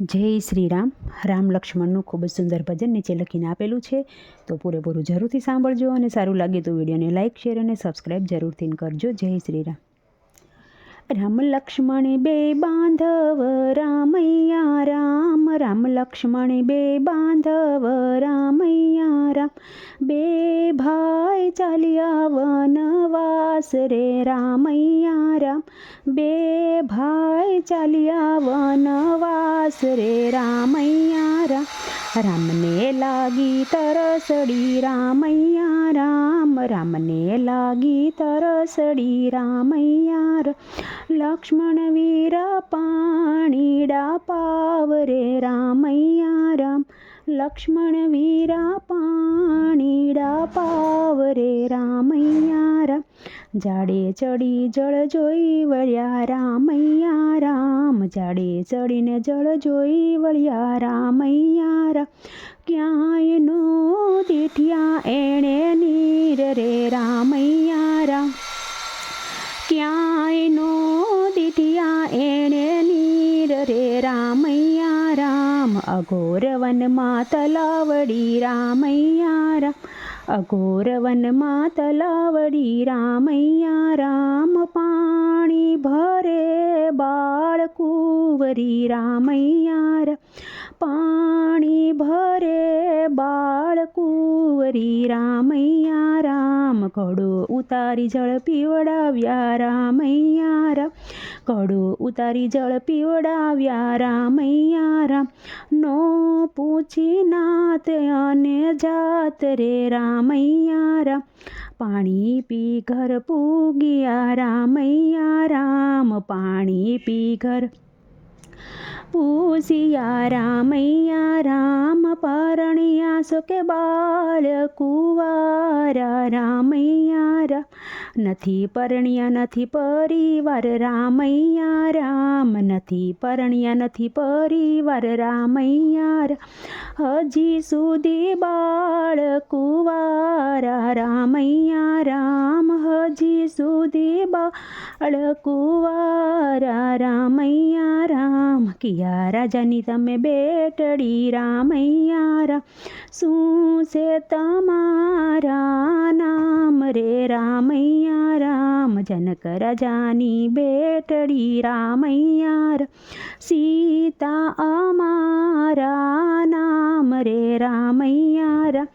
જય શ્રી રામ. રામ લક્ષ્મણનું ખૂબ જ સુંદર ભજન નીચે લખીને આપેલું છે. તો પૂરેપૂરું જરૂરથી સાંભળજો અને સારું લાગે તો વિડીયોને લાઇક શેર અને સબસ્ક્રાઈબ જરૂરથી કરજો. જય શ્રી રામ. રામ લક્ષ્મણ બે બાંધવ, રામૈયા રામ. રામ લક્ષ્મણ બે બાંધવ, રામૈયા રામ. બે ભાઈ ચાલ્યા વનવાસ રે રામૈયા રામ બે ભાઈ ચાલ્યા વનવાસ રે રામૈયા રામ રામને લાગી તરસડી રામૈયા રામ રામને લાગી તરસડી રામૈયા રામ લક્ષ્મણ વીર પાણીડા પાવ રે રામૈયા રામ લક્ષ્મણ વીરા પાણીડા પાવ રે રામૈયા રામ જાડે ચડી જળ જોઈ વળ્યા રામૈયા, રામ જાડે ચડીને જળ જોઈ વળ્યા રામૈયા રામ ક્યાંય નો દીઠિયા એણે નીર રે રામૈયા રામ ક્યાંય નો દીઠિયા એણે નીર રે રામૈયા, રામ અઘોર વનમાં તલાવડી રામૈયા રામ અઘોર વનમાં તલાવડી રામૈયા રામ પાણી ભરે બાળ કુંવરી રામૈયા રામ પાણી ભરે બાળ કુંવરી રામૈયા રામ ઘડો ઉતારી જળ પીવડાવ્યા રામૈયા રામ. ઘડો ઉતારી જળ પીવડાવ્યા રામૈયા રામ. નો પૂછી નાત અને જાત રે રામૈયા રામ. પાણી પી ઘર પૂગ્યા રામૈયા રામ. પાણી પી ઘર પૂજ્યા રામૈયા રામ પરણ્યા સુકે બાળ કુવારા રામૈયા રામ નથી પરણ્યા, નથી પરિવાર, રામૈયા, રામ, નથી પરણ્યા, નથી પરિવાર, રામૈયા, રા. હજી સુધી બાળ કુવારા રામૈયા, રામ, હજી સુધી બાળ કુવારા રામૈયા રામ કિયા રાજાની તમે બેટડી રામૈયા રામ શું છે તમારા નામ રે રામૈયા રામ જનક રાજાની બેટડી રામૈયા રામ સીતા અમારા નામ રામ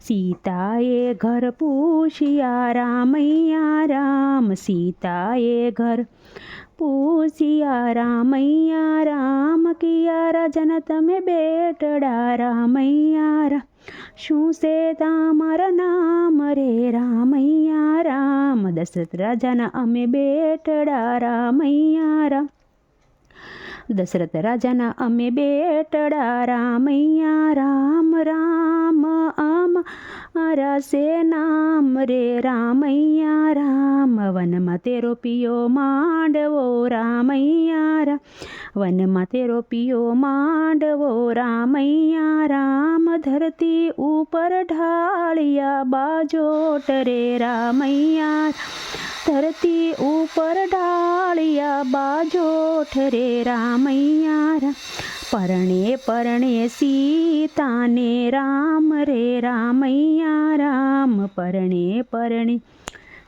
સીતાએ ઘર પૂછ્યા, રામૈયા, રામ સીતાએ ઘર પૂછ્યા, રામૈયા, રામ કિયા, રાજન તમે બેટડા, રામૈયા, રા. શું છે તમારા નામ રે? રામૈયા, રામ દશરથ રાજાના અમે બેટડા, રામૈયા રામ દશરથ રાજાના અમે બેટડા, રામૈયા, રામ રામ, આમ મારા સે નામ રે, રામૈયા, રામ, વનમાં તેરો પિયો માંડવો, રામૈયા રામ વનમાં તેરો પિયો માંડવો, રામૈયા, રામ, ધરતી ઉપર ઢાળિયા બાજોટ રે, રામૈયા ધરતી ઉપર ડાળિયા બાજો ઠરે રામૈયા રામ પરણે પરણે સીતાને રામ રે રામૈયા રામ પરણે પરણે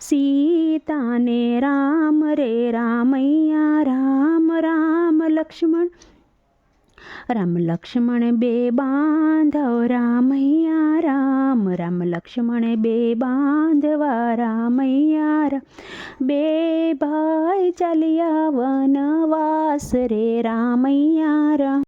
સીતાને રામ રે રામૈયા રામ રામ લક્ષ્મણ. રામ લક્ષ્મણ બે બાંધવ રામૈયા રામ રામ લક્ષ્મણ બે બાંધવા રામૈયા રામ બે ભાઈ ચાલ્યા વનવાસ રે રામૈયા રામ